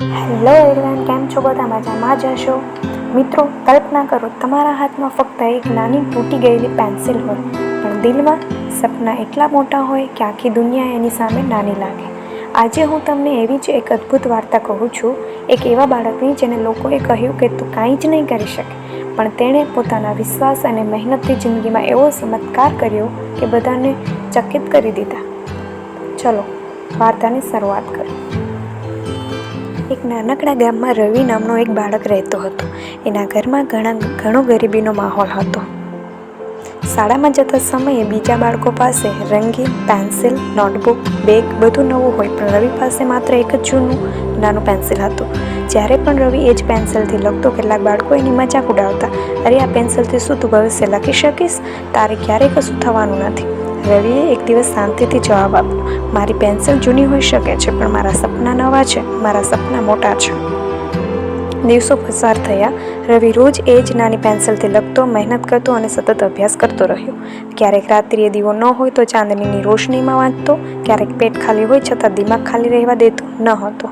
Hello everyone કેમ છો? બધા મજામાં જ હશો? મિત્રો, કલ્પના કરો, તમારા હાથમાં ફક્ત એક નાની તૂટી ગયેલી પેન્સિલ હોય, પણ દિલમાં સપના એટલા મોટા હોય કે આખી દુનિયા એની સામે નાની લાગે. આજે હું તમને એવી જ એક અદ્ભુત વાર્તા કહું છું, એક એવા બાળકની જેને લોકોએ કહ્યું કે તું કાંઈ જ નહીં કરી શકે. પણ તેણે પોતાના વિશ્વાસ અને મહેનતથી જિંદગીમાં એવો ચમત્કાર કર્યો કે બધાને ચકિત કરી દીધા. ચલો, વાર્તાની શરૂઆત કરીએ. એક નાનકડા ગામમાં રવિ નામનો એક બાળક રહેતો હતો. એના ઘરમાં ઘણા, ઘણો ગરીબીનો માહોલ હતો. શાળામાં જતા સમયે બીજા બાળકો પાસે રંગીન પેન્સિલ, નોટબુક, બેગ બધું નવું હોય, પણ રવિ પાસે માત્ર એક જ જૂનું, નાનું પેન્સિલ હતું. જ્યારે પણ રવિ એ જ પેન્સિલથી લખતો, કેટલાક બાળકો એની મજાક ઉડાવતા, અરે, આ પેન્સિલથી શું તું ભવિષ્ય લખી શકીશ? તારે ક્યારેય કશું થવાનું નથી. રવિએ એક દિવસ શાંતિથી જવાબ આપ્યો મારી પેન્સિલ જૂની હોઈ શકે છે, પણ મારા સપના નવા છે, મારા સપના મોટા છે. દિવસો પસાર થયા. રવિ રોજ એ જ નાની પેન્સિલથી લખતો, મહેનત કરતો અને સતત અભ્યાસ કરતો રહ્યો. ક્યારેક રાત્રિએ દીવો ન હોય તો ચાંદનીની રોશનીમાં વાંચતો, ક્યારેક પેટ ખાલી હોય છતાં દિમાગ ખાલી રહેવા દેતો ન હતો.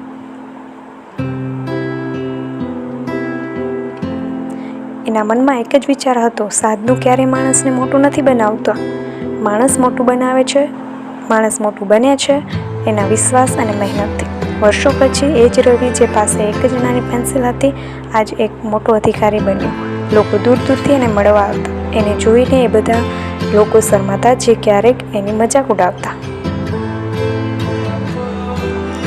એના મનમાં એક જ વિચાર હતો, સાધનું ક્યારેય માણસને મોટું નથી બનાવતો. માણસ મોટું બનાવે છે, માણસ મોટું બને છે, એના વિશ્વાસ અને મહેનતથી વર્ષો પછી એ જ રવિ જે પાસે એક જ નાની પેન્સિલ હતી, આજ એક મોટો અધિકારી બન્યો. લોકો દૂર દૂરથી એને મળવા આવતા. એને જોઈને એ બધા લોકો શરમાતા જે ક્યારેક એની મજાક ઉડાવતા.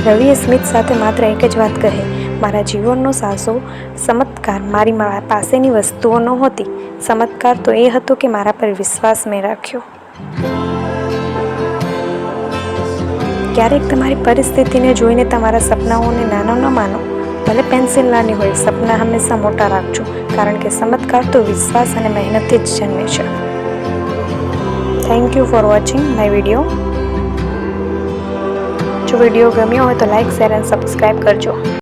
રવિએ સ્મિત સાથે માત્ર એક જ વાત કહી, મારા જીવનનો સાસો ચમત્કાર મારી પાસેની વસ્તુઓ નહોતી. ચમત્કાર તો એ હતો કે મારા પર વિશ્વાસ મેં રાખ્યો. ક્યારેક તમારી પરિસ્થિતિને જોઈને તમારા સપનાઓને નાના ન માનો. ભલે પેન્સિલ નાની હોય, સપના હંમેશા મોટા રાખજો, કારણ કે ચમત્કાર તો વિશ્વાસ અને મહેનતથી જ જન્મે છે. Thank you for watching my video જો વીડિયો ગમ્યો હોય તો લાઈક શેર એન્ડ સબસ્ક્રાઈબ કરજો.